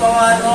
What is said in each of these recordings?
পর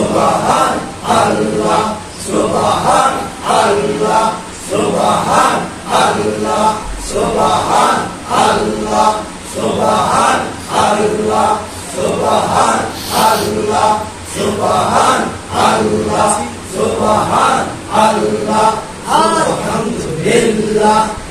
সুবহান আল্লাহ সুবহান আল্লাহ সুবহান আল্লাহ সুবহান আল্লাহ সুবহান আল্লাহ সুবহান আল্লাহ সুবহান আল্লাহ সুবহান আল্লাহ আলহামদুলিল্লাহ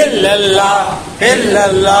இல்லல்லா இல்லல்லா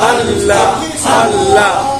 আল্লাহ আল্লাহ।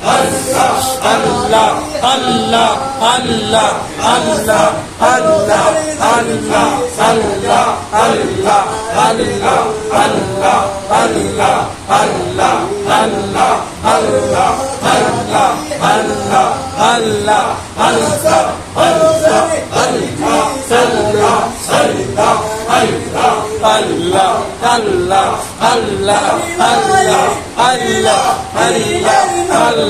আল্লাহ আল্লাহ আল্লাহ আল্লাহ আল্লাহ আল্লাহ আল্লাহ আল্লাহ আল্লাহ আল্লাহ আল্লাহ আল্লাহ আল্লাহ আল্লাহ আল্লাহ আল্লাহ আল্লাহ আল্লাহ সাল্লাহ সাল্লাহ আল্লাহ আল্লাহ আল্লাহ আল্লাহ আল্লাহ আল্লাহ আল্লাহ আল্লাহ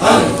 Allah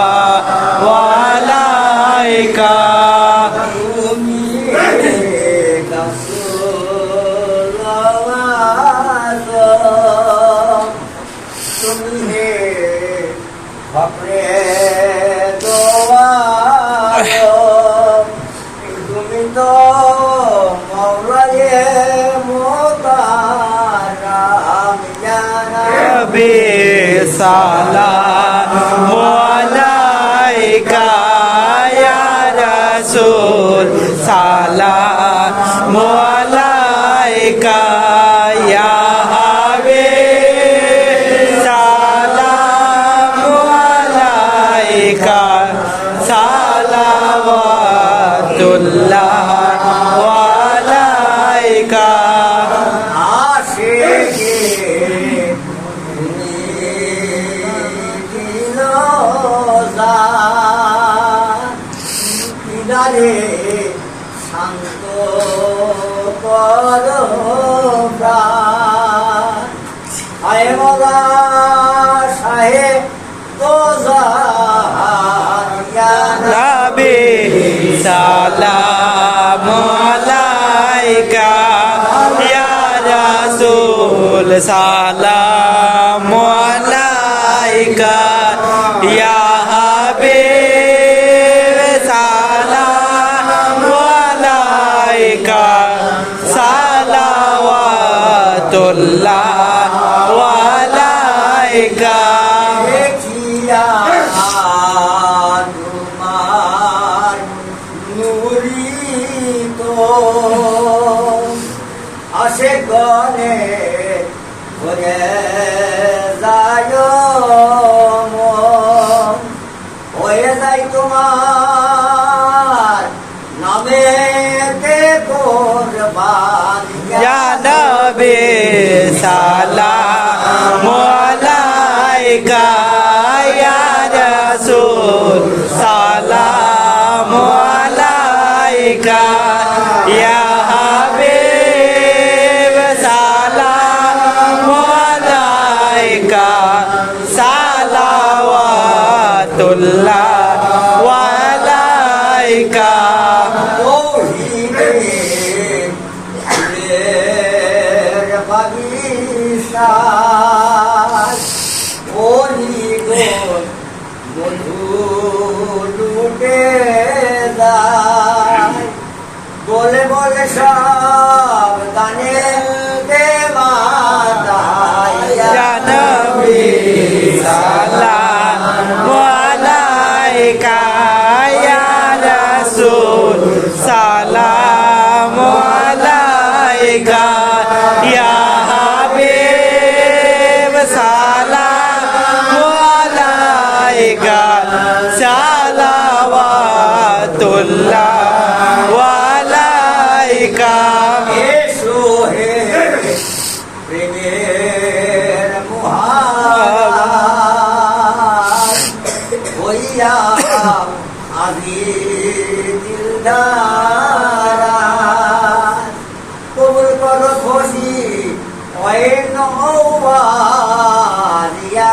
그러니까? রসুল সালাম আলাইকা ইয়া হাবিব। चाल বলে সব গানে দেওয়া আজি দিলদারা কবুল করো ওই নৌবা দিয়া